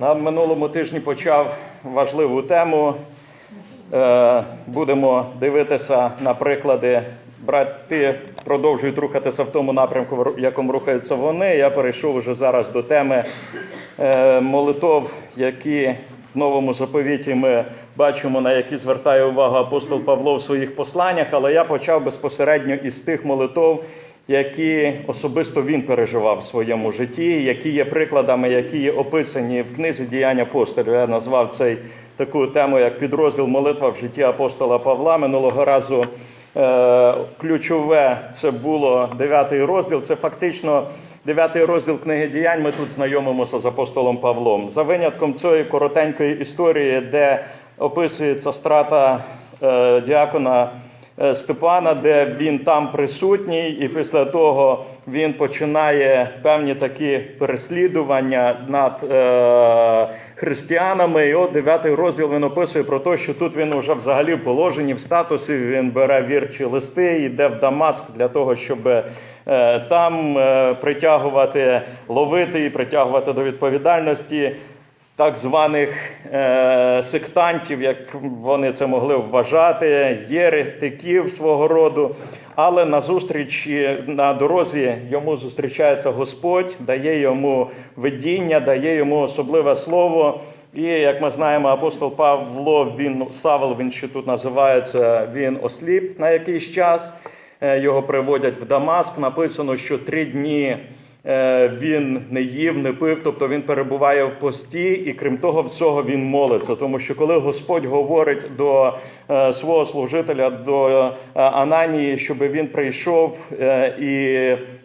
На минулому тижні почав важливу тему. Е, Будемо дивитися на приклади. Брати продовжують рухатися в тому напрямку, в якому рухаються вони. Я перейшов уже зараз до теми е, молитов, які в новому заповіті ми бачимо, на які звертає увагу апостол Павло в своїх посланнях. Але я почав безпосередньо із тих молитов, які особисто він переживав в своєму житті, які є прикладами, які є описані в книзі діянь апостолів. Я назвав цей таку тему як підрозділ молитва в житті апостола Павла. Минулого разу е, ключове це було дев'ятий розділ. Це фактично. Дев'ятий розділ книги діянь. Ми тут знайомимося з апостолом Павлом. За винятком цієї коротенької історії, де описується страта е, діакона Степана, де він там присутній, і після того він починає певні такі переслідування над е, християнами. І от дев'ятий розділ він описує про те, що тут він вже взагалі в положенні, в статусі він бере вірчі листи, йде в Дамаск для того, щоб е, там е, притягувати, ловити і притягувати до відповідальності так званих е, сектантів, як вони це могли вважати, єретиків свого роду. Але на зустрічі на дорозі йому зустрічається Господь, дає йому видіння, дає йому особливе слово. І як ми знаємо, апостол Павло, він Савел, він ще тут називається, він осліп на якийсь час. Е, Його приводять в Дамаск. Написано, що три дні е, він не їв, не пив, тобто він перебуває в пості, і крім того, всього він молиться. Тому що коли Господь говорить до е, свого служителя, до е, Ананії, щоб він прийшов е, і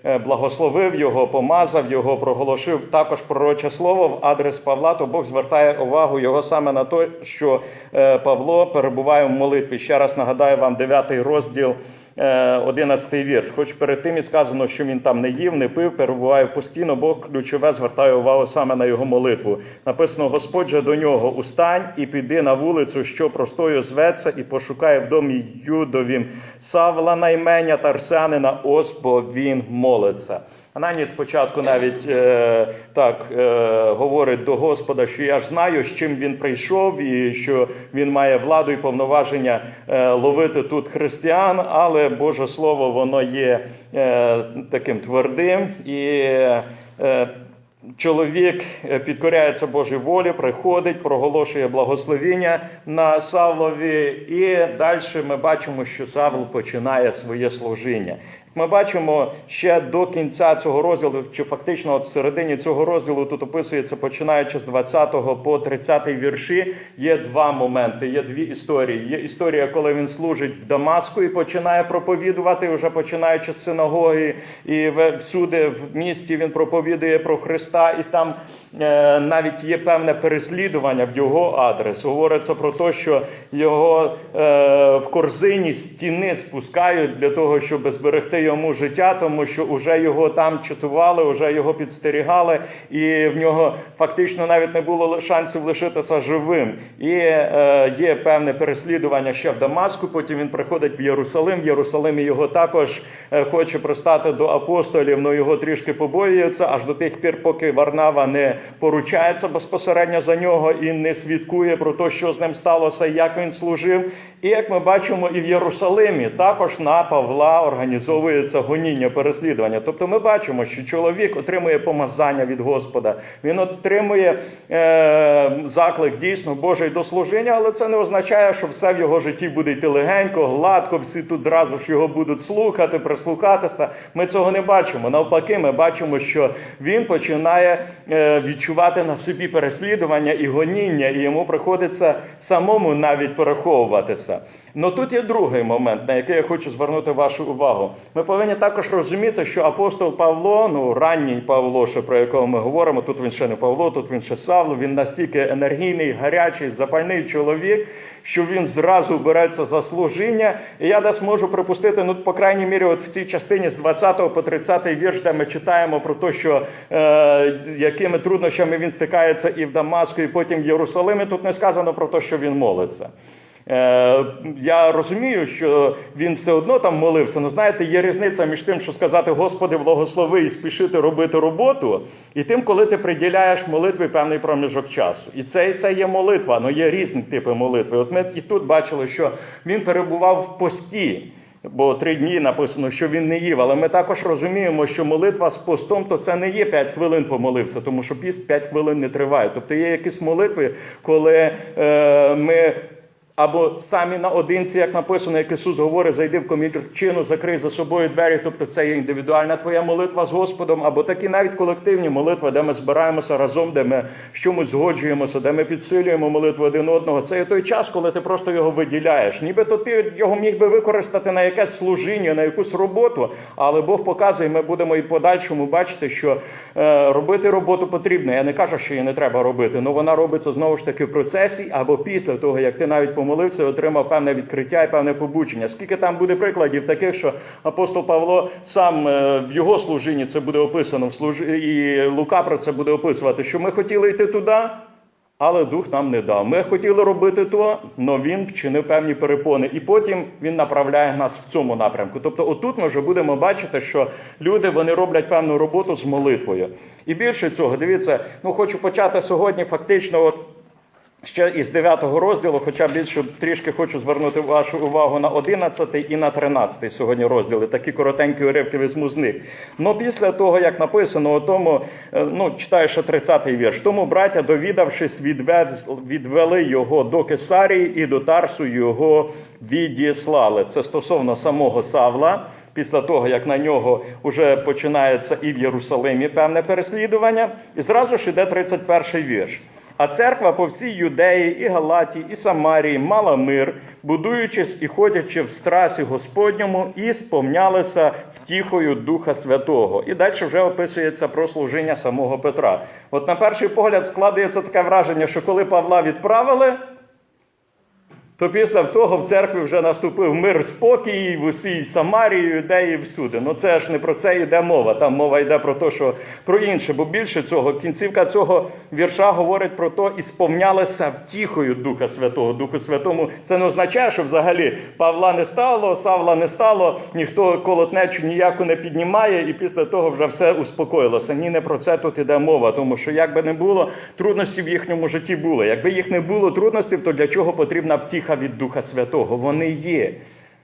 е, благословив його, помазав його, проголошив також пророче слово в адрес Павла, то Бог звертає увагу його саме на те, що е, Павло перебуває в молитві. Ще раз нагадаю вам 9 розділ. 11 вірш. Хоч перед тим і сказано, що він там не їв, не пив, перебуває постійно, бо ключове звертає увагу саме на його молитву. Написано: Господь же до нього устань і піди на вулицю, що простою зветься, і пошукає в домі Юдовім Савла наймення Тарсянина, ось бо він молиться. Ананій спочатку навіть е, так е, говорить до Господа, що я ж знаю, з чим він прийшов, і що він має владу і повноваження е, ловити тут християн, але Боже Слово, воно є е, таким твердим і. Е, Чоловік е, підкоряється Божій волі, приходить, проголошує благословіння на Савлові, і далі ми бачимо, що Савл починає своє служіння. Ми бачимо ще до кінця цього розділу, чи фактично от в середині цього розділу тут описується, починаючи з 20 по 30 вірші, є два моменти, є дві історії. Є історія, коли він служить в Дамаску і починає проповідувати, вже починаючи з синагоги, і всюди в місті він проповідує про Христа, і там е, навіть є певне переслідування в його адрес. Говориться про те, що його е, в корзині стіни спускають для того, щоб зберегти йому життя, тому що вже його там чатували, вже його підстерігали, і в нього фактично навіть не було шансів лишитися живим. І е, є певне переслідування ще в Дамаску. Потім він приходить в Єрусалим. В Єрусалимі його також е, хоче пристати до апостолів, але його трішки побоюється аж до тих пір, поки Варнава не поручається безпосередньо за нього і не свідкує про те, що з ним сталося, як він служив. І як ми бачимо, і в Єрусалимі також на Павла організовується гоніння, переслідування. Тобто ми бачимо, що чоловік отримує помазання від Господа, він отримує е, заклик дійсно Божий до служіння, але це не означає, що все в його житті буде йти легенько, гладко, всі тут зразу ж його будуть слухати, прислухатися. Ми цього не бачимо. Навпаки, ми бачимо, що він починає е, відчувати на собі переслідування і гоніння, і йому приходиться самому навіть переховуватися. Ну тут є другий момент, на який я хочу звернути вашу увагу. Ми повинні також розуміти, що апостол Павло, ну ранній Павло, ще про якого ми говоримо, тут він ще не Павло, тут він ще Савло, він настільки енергійний, гарячий, запальний чоловік, що він зразу береться за служіння. І я десь можу припустити, ну, по крайній мірі, от в цій частині з 20 по 30 вірш, де ми читаємо про те, що е, якими труднощами він стикається і в Дамаску, і потім в Єрусалимі. Тут не сказано про те, що він молиться. Е, я розумію, що він все одно там молився. але знаєте, є різниця між тим, що сказати Господи, благослови і спішити робити роботу, і тим, коли ти приділяєш молитві певний проміжок часу. І це, і це є молитва, але є різні типи молитви. От ми і тут бачили, що він перебував в пості. Бо три дні написано, що він не їв. Але ми також розуміємо, що молитва з постом то це не є 5 хвилин помолився, тому що піст 5 хвилин не триває. Тобто є якісь молитви, коли е, ми. Або самі наодинці, як написано, як Ісус говорить, зайди в комірчину, закрий за собою двері. Тобто це є індивідуальна твоя молитва з Господом, або такі навіть колективні молитви, де ми збираємося разом, де ми з чомусь згоджуємося, де ми підсилюємо молитву один одного. Це є той час, коли ти просто його виділяєш. Нібито ти його міг би використати на якесь служіння, на якусь роботу, але Бог показує, ми будемо і подальшому бачити, що е, робити роботу потрібно. Я не кажу, що її не треба робити, але вона робиться знову ж таки в процесі або після того, як ти навіть помолився, отримав певне відкриття і певне побучення. Скільки там буде прикладів таких, що апостол Павло сам е, в його служінні це буде описано і Лука про це буде описувати, що ми хотіли йти туди. Але дух нам не дав. Ми хотіли робити то, але він вчинив певні перепони, і потім він направляє нас в цьому напрямку. Тобто, отут ми вже будемо бачити, що люди вони роблять певну роботу з молитвою. І більше цього, дивіться, ну хочу почати сьогодні. Фактично, от ще із 9 розділу, хоча більше трішки хочу звернути вашу увагу на 11 і на 13 сьогодні розділи. Такі коротенькі уривки візьму з них. Ну після того, як написано, у тому, е, ну читаю ще 30-й вірш. Тому браття, довідавшись, відвез, відвели його до Кесарії і до Тарсу його відіслали. Це стосовно самого Савла. Після того, як на нього вже починається і в Єрусалимі певне переслідування, і зразу ж іде 31-й вірш. А церква по всій Юдеї, і Галатії, і Самарії мала мир, будуючись і ходячи в страсі Господньому, і сповнялися втіхою Духа Святого. І далі вже описується про служіння самого Петра. От на перший погляд складається таке враження, що коли Павла відправили, то після того в церкві вже наступив мир, спокій в усій Самарії, Юдеї, всюди. Ну це ж не про це йде мова. Там мова йде про те, що про інше, бо більше цього, кінцівка цього вірша говорить про те, і сповнялися втіхою Духа Святого. Духу Святому це не означає, що взагалі Павла не стало, Савла не стало, ніхто колотнечу ніяку не піднімає, і після того вже все успокоїлося. Ні, не про це тут іде мова, тому що як би не було, трудності в їхньому житті були. Якби їх не було трудностей, то для чого потрібна втіха від Духа Святого? Вони є.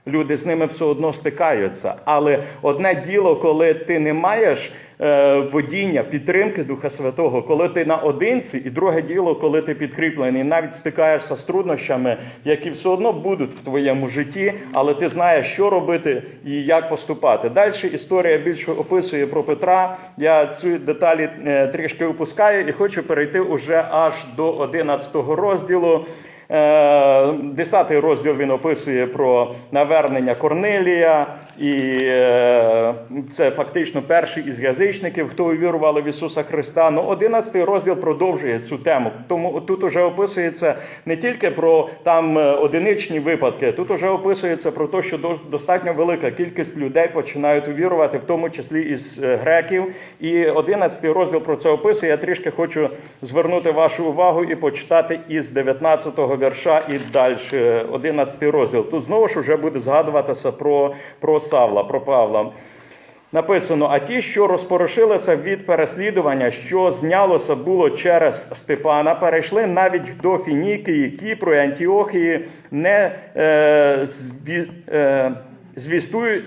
Люди з ними все одно стикаються. Але одне діло, коли ти не маєш е, водіння, підтримки Духа Святого, коли ти наодинці, і друге діло, коли ти підкріплений, навіть стикаєшся з труднощами, які все одно будуть в твоєму житті, але ти знаєш, що робити і як поступати. Далі історія більше описує про Петра. Я ці деталі е, трішки опускаю і хочу перейти уже аж до 11 розділу. Е, Десятий розділ він описує про навернення Корнелія, і е, це фактично перший із язичників, хто увірували в Ісуса Христа. Ну, одинадцятий розділ продовжує цю тему. Тому тут уже описується не тільки про там е, одиничні випадки, тут уже описується про те, що дос- достатньо велика кількість людей починають увірувати, в тому числі із греків. І одинадцятий розділ про це описує. Я трішки хочу звернути вашу увагу і почитати із 19-го вірша і далі, 11 розділ. Тут знову ж вже буде згадуватися про, про Савла, про Павла. Написано: а ті, що розпорошилися від переслідування, що знялося було через Степана, перейшли навіть до Фінікії, Кіпру і Антіохії, не е, зві, е, звістують.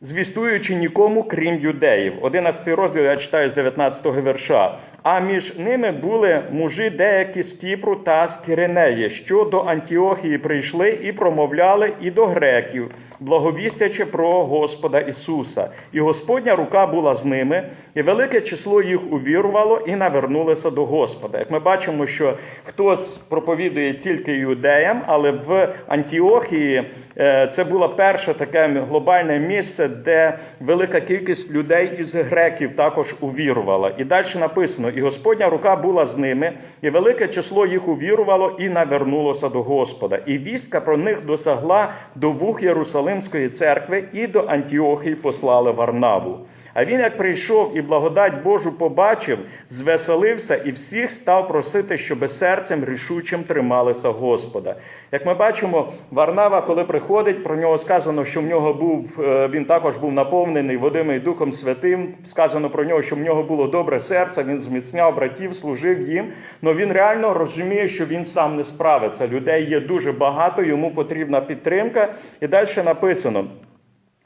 Звістуючи нікому, крім юдеїв. 11 розділ я читаю з 19 вірша. А між ними були мужі деякі з Кіпру та з Киринеї, що до Антіохії прийшли і промовляли і до греків, благовістячи про Господа Ісуса. І Господня рука була з ними, і велике число їх увірувало і навернулося до Господа. Як ми бачимо, що хтось проповідує тільки юдеям, але в Антіохії е, це було перше таке глобальне місце, де велика кількість людей із греків також увірувала. І далі написано: і Господня рука була з ними, і велике число їх увірувало і навернулося до Господа. І вістка про них досягла до вух Єрусалимської церкви, і до Антіохії послали Варнаву. А він, як прийшов і благодать Божу побачив, звеселився і всіх став просити, щоби серцем рішучим трималися Господа. Як ми бачимо, Варнава, коли приходить, про нього сказано, що в нього був е, він також був наповнений водим і Духом Святим. Сказано про нього, що в нього було добре серце, він зміцняв братів, служив їм. але він реально розуміє, що він сам не справиться. Людей є дуже багато, йому потрібна підтримка. І далі написано.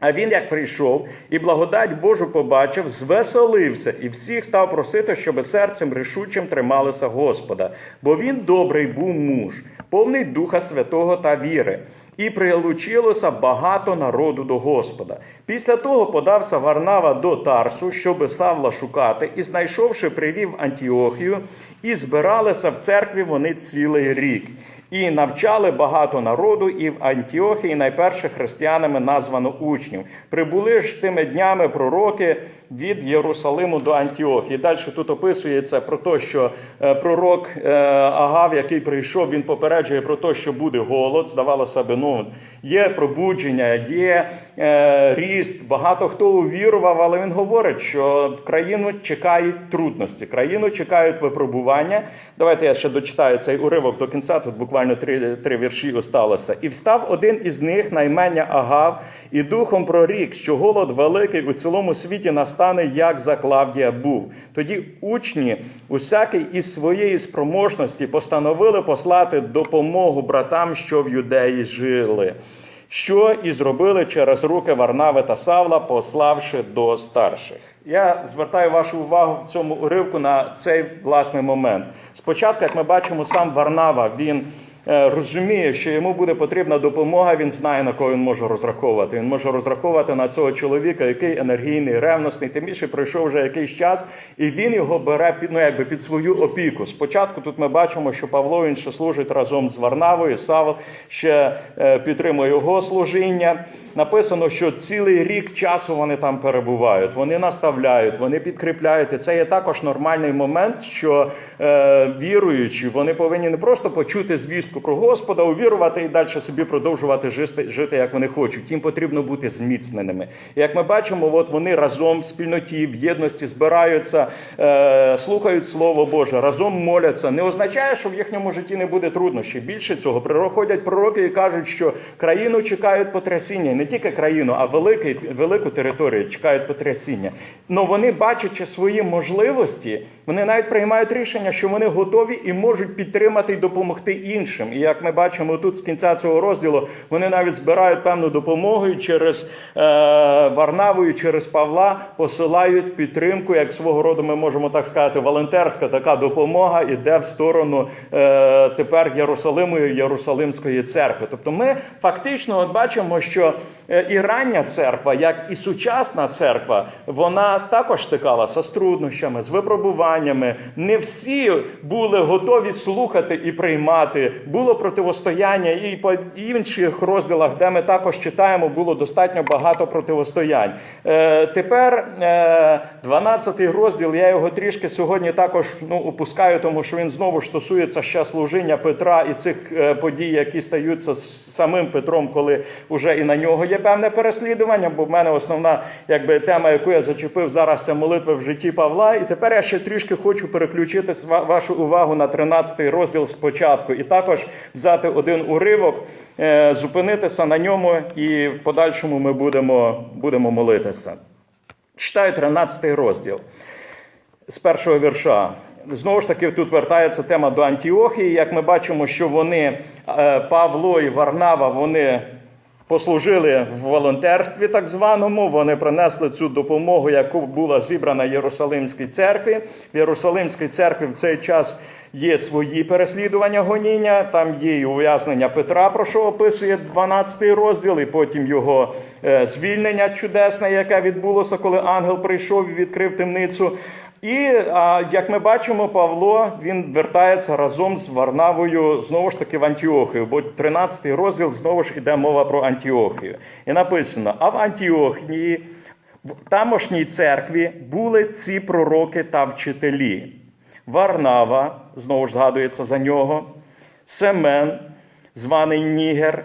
А він, як прийшов і благодать Божу побачив, звеселився і всіх став просити, щоб серцем рішучим трималися Господа. Бо він добрий був муж, повний Духа Святого та віри. І прилучилося багато народу до Господа. Після того подався Варнава до Тарсу, щоби Савла шукати, і, знайшовши, привів Антіохію, і збиралися в церкві вони цілий рік. І навчали багато народу, і в Антіохії найперше християнами названо учнів. Прибули ж тими днями пророки від Єрусалиму до Антіохії. Далі тут описується про те, що е, пророк е, Агав, який прийшов, він попереджує про те, що буде голод. Здавалося б, ну є пробудження, є е, ріст. Багато хто увірував, але він говорить, що країну чекають трудності, країну чекають випробування. Давайте я ще дочитаю цей уривок до кінця. Тут буквально три, три вірші осталося. І встав один із них на імення Агав, і духом прорік, що голод великий у цілому світі настане, як за Клавдія був. Тоді учні, усякий із своєї спроможності, постановили послати допомогу братам, що в юдеї жили. Що і зробили через руки Варнави та Савла, пославши до старших. Я звертаю вашу увагу в цьому уривку на цей власний момент. Спочатку, як ми бачимо, сам Варнава він розуміє, що йому буде потрібна допомога. Він знає на кого він може розраховувати. Він може розраховувати на цього чоловіка, який енергійний, ревностний. Тим більше пройшов вже якийсь час, і він його бере під ну якби під свою опіку. Спочатку тут ми бачимо, що Павло він ще служить разом з Варнавою. Савл ще е, підтримує його служіння. Написано, що цілий рік часу вони там перебувають. Вони наставляють, вони підкріпляють. І це є також нормальний момент, що е, віруючі вони повинні не просто почути звістку про Господа, увірувати і далі собі продовжувати жити, жити як вони хочуть. Їм потрібно бути зміцненими. І як ми бачимо, от вони разом в спільноті, в єдності збираються, е, слухають Слово Боже, разом моляться. Не означає, що в їхньому житті не буде труднощів. Більше цього приходять пророки і кажуть, що країну чекають потрясіння. Не тільки країну, а великий, велику територію чекають потрясіння. Но вони, бачачи свої можливості, вони навіть приймають рішення, що вони готові і можуть підтримати і допомогти іншим. І як ми бачимо тут з кінця цього розділу, вони навіть збирають певну допомогу через е, Варнаву, і через Павла посилають підтримку, як свого роду ми можемо так сказати, волонтерська така допомога іде в сторону е, тепер Єрусалиму і Єрусалимської церкви. Тобто, ми фактично от бачимо, що е, і рання церква, як і сучасна церква, вона також стикалася з труднощами, з випробуваннями. Не всі були готові слухати і приймати. Було противостояння, і по інших розділах, де ми також читаємо, було достатньо багато противостоянь. Е, тепер е, 12 розділ, я його трішки сьогодні також ну, опускаю, тому що він знову ж стосується ще служіння Петра і цих е, подій, які стаються з самим Петром, коли вже і на нього є певне переслідування. Бо в мене основна якби, тема, яку я зачепив зараз, це молитва в житті Павла. І тепер я ще трішки хочу переключити вашу увагу на 13 розділ спочатку, і також взяти один уривок, е, зупинитися на ньому, і в подальшому ми будемо, будемо молитися. Читаю 13 розділ з першого вірша. Знову ж таки, тут вертається тема до Антіохії. Як ми бачимо, що вони, е, Павло і Варнава, вони послужили в волонтерстві, так званому. Вони принесли цю допомогу, яку була зібрана Єрусалимській церкві. В Єрусалимській церкві в цей час є свої переслідування гоніння. Там є і ув'язнення Петра, про що описує 12 розділ, і потім його е, звільнення чудесне, яке відбулося, коли ангел прийшов і відкрив темницю. І як ми бачимо, Павло він вертається разом з Варнавою знову ж таки в Антіохію, бо 13 розділ знову ж іде мова про Антіохію. І написано: а в Антіохії, в тамошній церкві були ці пророки та вчителі. Варнава, знову ж згадується за нього, Семен, званий Нігер,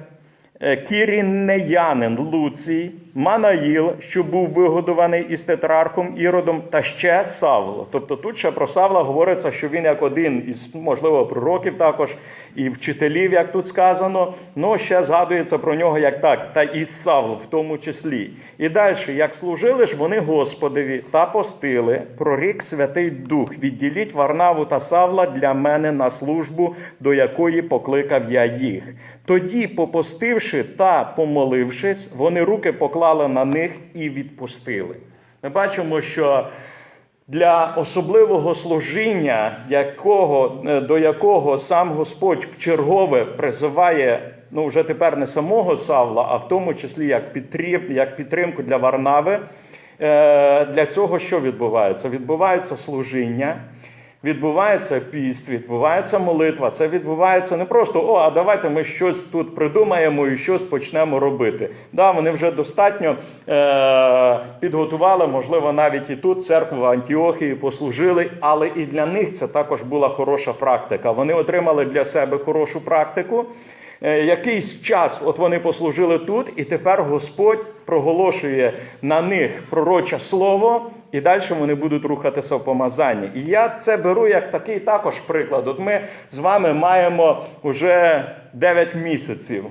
Кіріннеянин Кірінеянин Луцій, Манаїл, що був вигодований із тетрархом Іродом, та ще Савло. Тобто тут ще про Савла говориться, що він як один із, можливо, пророків також і вчителів, як тут сказано. Ну ще згадується про нього як так, та і Савл в тому числі. І далі, як служили ж вони Господові та постили, прорік Святий Дух, відділіть Варнаву та Савла для мене на службу, до якої покликав я їх. Тоді, попостивши та помолившись, вони руки поклали на них і відпустили. Ми бачимо, що для особливого служіння, якого, е, до якого сам Господь вчергове призиває ну вже тепер не самого Савла, а в тому числі як, підтрим, як підтримку для Варнави, е, для цього що відбувається? Відбувається служіння. Відбувається піст, відбувається молитва. Це відбувається не просто о, а давайте ми щось тут придумаємо і щось почнемо робити. Да, вони вже достатньо е- підготували, можливо, навіть і тут церкву в Антіохії послужили, але і для них це також була хороша практика. Вони отримали для себе хорошу практику. Е, Якийсь час от вони послужили тут, і тепер Господь проголошує на них пророче слово, і далі вони будуть рухатися в помазанні. І я це беру як такий також приклад. От ми з вами маємо вже 9 місяців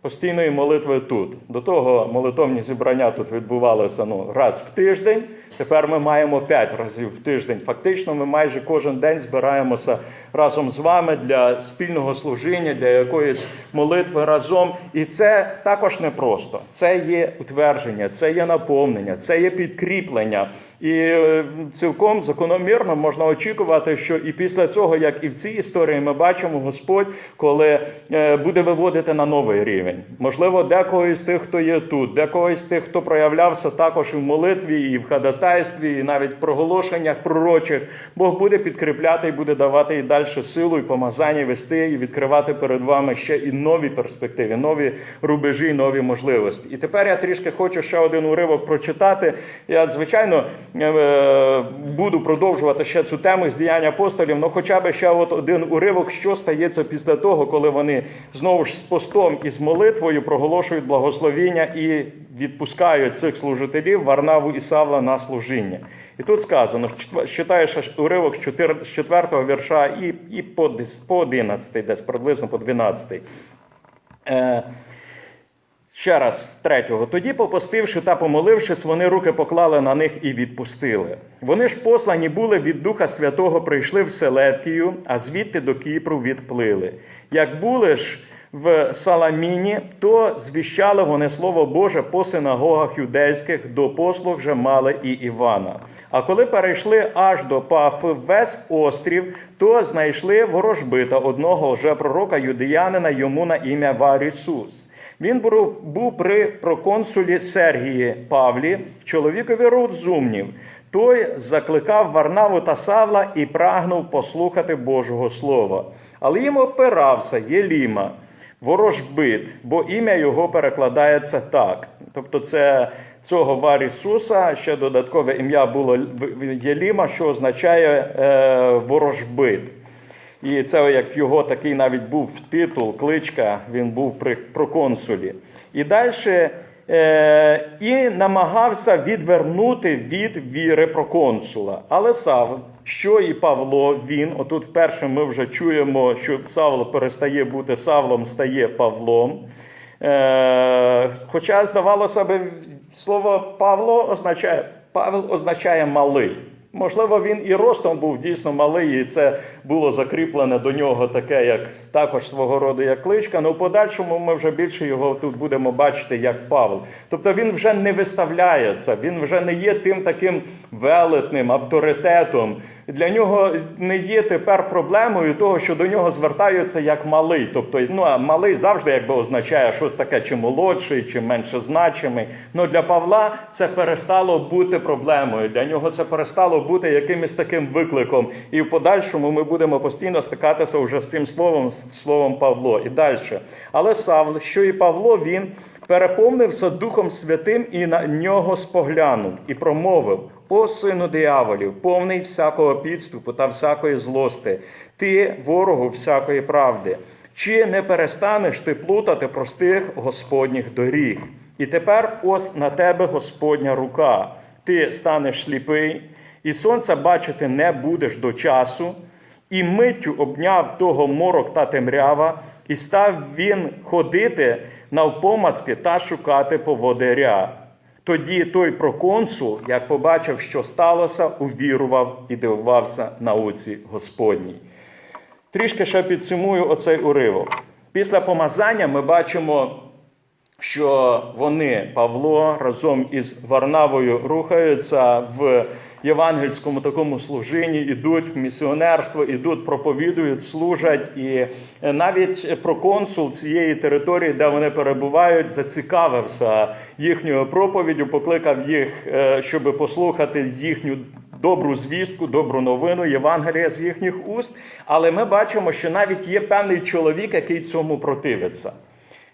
постійної молитви тут. До того молитовні зібрання тут відбувалися ну, раз в тиждень. Тепер ми маємо 5 разів в тиждень. Фактично, ми майже кожен день збираємося разом з вами для спільного служіння, для якоїсь молитви разом. І це також непросто. Це є утвердження, це є наповнення, це є підкріплення. І е, цілком закономірно можна очікувати, що і після цього, як і в цій історії, ми бачимо Господь, коли е, буде виводити на новий рівень. Можливо, декого із тих, хто є тут, декого із тих, хто проявлявся також і в молитві, і в ходатайстві, і навіть в проголошеннях пророчих, Бог буде підкріпляти і буде давати і далі силу і помазання вести і відкривати перед вами ще і нові перспективи, нові рубежі, нові можливості. І тепер я трішки хочу ще один уривок прочитати. Я, звичайно, е, буду продовжувати ще цю тему з діяння апостолів, але хоча б ще от один уривок, що стається після того, коли вони знову ж з постом і з молитвою проголошують благословіння і відпускають цих служителів Варнаву і Савла на служіння. І тут сказано, читаєш уривок з 4, з 4 вірша і, і по, по 11, десь приблизно по 12. Е, Ще раз третього. Тоді, попостивши та помолившись, вони руки поклали на них і відпустили. Вони ж послані були від Духа Святого, прийшли в Селевкію, а звідти до Кіпру відплили. Як були ж в Саламіні, то звіщали вони Слово Боже по синагогах юдейських, до послуг же мали і Івана. А коли перейшли аж до Пафи весь острів, то знайшли ворожбита одного вже пророка юдеянина йому на ім'я Варісус. Він був при проконсулі Сергії Павлі, чоловікові розумнів. Той закликав Варнаву та Савла і прагнув послухати Божого Слова. Але їм опирався Єліма, ворожбит, бо ім'я його перекладається так. Тобто, це цього Варісуса ще додаткове ім'я було Єліма, що означає е, ворожбит. І це як його такий навіть був титул, кличка, він був при проконсулі. І далі і намагався відвернути від віри проконсула. Але Савл, що і Павло, він, отут першим ми вже чуємо, що Савло перестає бути Савлом, стає Павлом. Е, хоча, здавалося б, слово Павло означає, Павел означає малий. Можливо, він і ростом був дійсно малий, і це було закріплене до нього таке, як також свого роду як кличка. Ну, в подальшому ми вже більше його тут будемо бачити як Павел. Тобто він вже не виставляється, він вже не є тим таким велетним авторитетом. Для нього не є тепер проблемою того, що до нього звертаються як малий. Тобто, ну а малий завжди якби означає щось таке, чи молодший, чи менше значимий. Ну для Павла це перестало бути проблемою. Для нього це перестало бути якимось таким викликом. І в подальшому ми будемо постійно стикатися вже з цим словом, з словом Павло. І далі. Але Савл, що і Павло, він переповнився Духом Святим і на нього споглянув і промовив: О сину дияволів, повний всякого підступу та всякої злости, ти ворогу всякої правди. Чи не перестанеш ти плутати простих Господніх доріг? І тепер ось на тебе Господня рука. Ти станеш сліпий, і сонця бачити не будеш до часу, і миттю обняв того морок та темрява, і став він ходити навпомацки та шукати поводиря. Тоді той проконсул, як побачив, що сталося, увірував і дивувався науці Господній. Трішки ще підсумую оцей уривок. Після помазання ми бачимо, що вони, Павло, разом із Варнавою рухаються в євангельському такому служінні, ідуть в місіонерство, ідуть, проповідують, служать. І навіть проконсул цієї території, де вони перебувають, зацікавився їхньою проповіддю, покликав їх, е, щоб послухати їхню добру звістку, добру новину, Євангелія з їхніх уст. Але ми бачимо, що навіть є певний чоловік, який цьому противиться.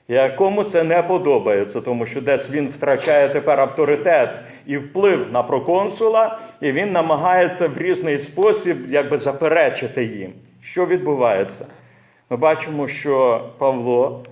Якому це не подобається, тому що десь він втрачає тепер авторитет і вплив на проконсула, і він намагається в різний спосіб якби заперечити їм. Що відбувається? Ми бачимо, що Павло,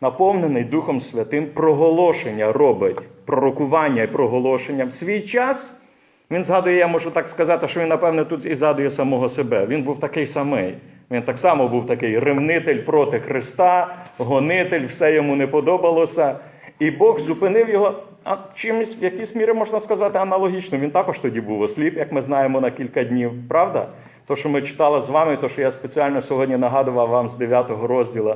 наповнений Духом Святим, проголошення робить, пророкування і проголошення в свій час. Він згадує, я можу так сказати, що він, напевне, тут і згадує самого себе. Він був такий самий. Він так само був такий ревнитель проти Христа, гонитель, все йому не подобалося. І Бог зупинив його а чимось, в якійсь мірі можна сказати, аналогічно. Він також тоді був осліп, як ми знаємо, на кілька днів. Правда? То, що ми читали з вами, то, що я спеціально сьогодні нагадував вам з 9 розділу.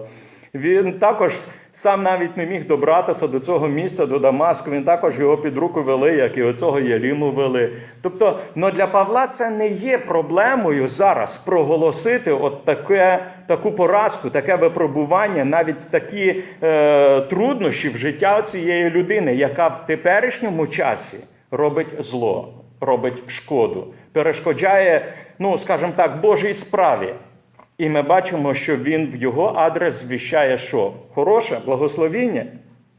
Він також сам навіть не міг добратися до цього місця, до Дамаску. Він також його під руку вели, як і оцього Єліму вели. Тобто, ну для Павла це не є проблемою зараз проголосити от таке, таку поразку, таке випробування, навіть такі е, труднощі в життя цієї людини, яка в теперішньому часі робить зло, робить шкоду, перешкоджає, ну скажімо так, Божій справі. І ми бачимо, що він в його адрес звіщає, що хороше благословіння.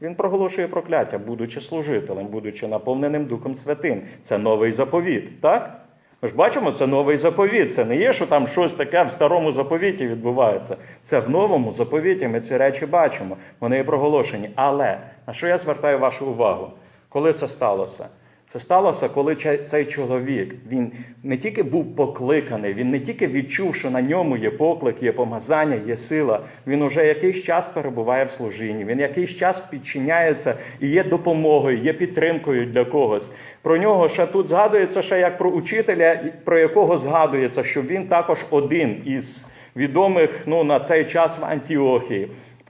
Він проголошує прокляття, будучи служителем, будучи наповненим Духом Святим. Це новий заповіт, так? Ми ж бачимо, це новий заповіт. Це не є, що там щось таке в старому заповіті відбувається. Це в новому заповіті. Ми ці речі бачимо. Вони проголошені. Але на що я звертаю вашу увагу? Коли це сталося? Це сталося, коли цей чоловік він не тільки був покликаний, він не тільки відчув, що на ньому є поклик, є помазання, є сила. Він уже якийсь час перебуває в служінні, він якийсь час підчиняється і є допомогою, є підтримкою для когось. Про нього ще тут згадується ще як про учителя, про якого згадується, що він також один із відомих ну, на цей час в Антіохії.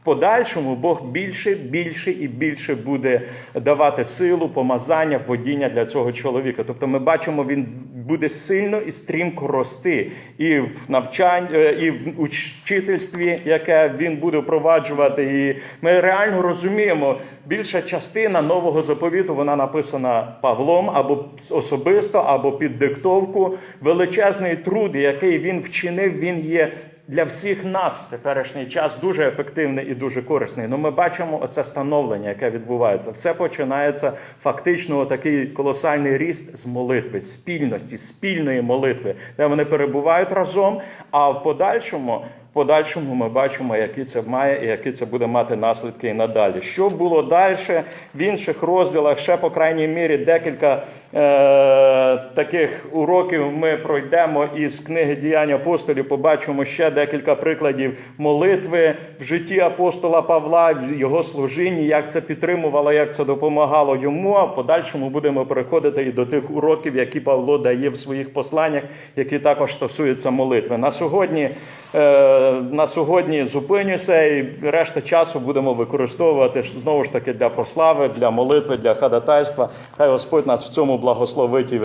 Подальшому Бог більше, більше і більше буде давати силу, помазання, водіння для цього чоловіка. Тобто ми бачимо, він буде сильно і стрімко рости і в навчанні, е, і в учительстві, яке він буде впроваджувати. І ми реально розуміємо, більша частина нового заповіту вона написана Павлом або особисто, або під диктовку. Величезний труд, який він вчинив, він є для всіх нас в теперішній час дуже ефективний і дуже корисний. Ну ми бачимо оце становлення, яке відбувається. Все починається фактично такий колосальний ріст з молитви, спільності, спільної молитви, де вони перебувають разом. А в подальшому. Подальшому ми бачимо, які це має і які це буде мати наслідки і надалі. Що було далі в інших розділах, ще по крайній мірі декілька е, таких уроків ми пройдемо із книги діянь апостолів. Побачимо ще декілька прикладів молитви в житті апостола Павла, в його служінні, як це підтримувало, як це допомагало йому. А в подальшому будемо переходити і до тих уроків, які Павло дає в своїх посланнях, які також стосуються молитви. На сьогодні. Е, на сьогодні зупинюся і решта часу будемо використовувати знову ж таки для прослави, для молитви, для ходатайства. Хай Господь нас в цьому благословить.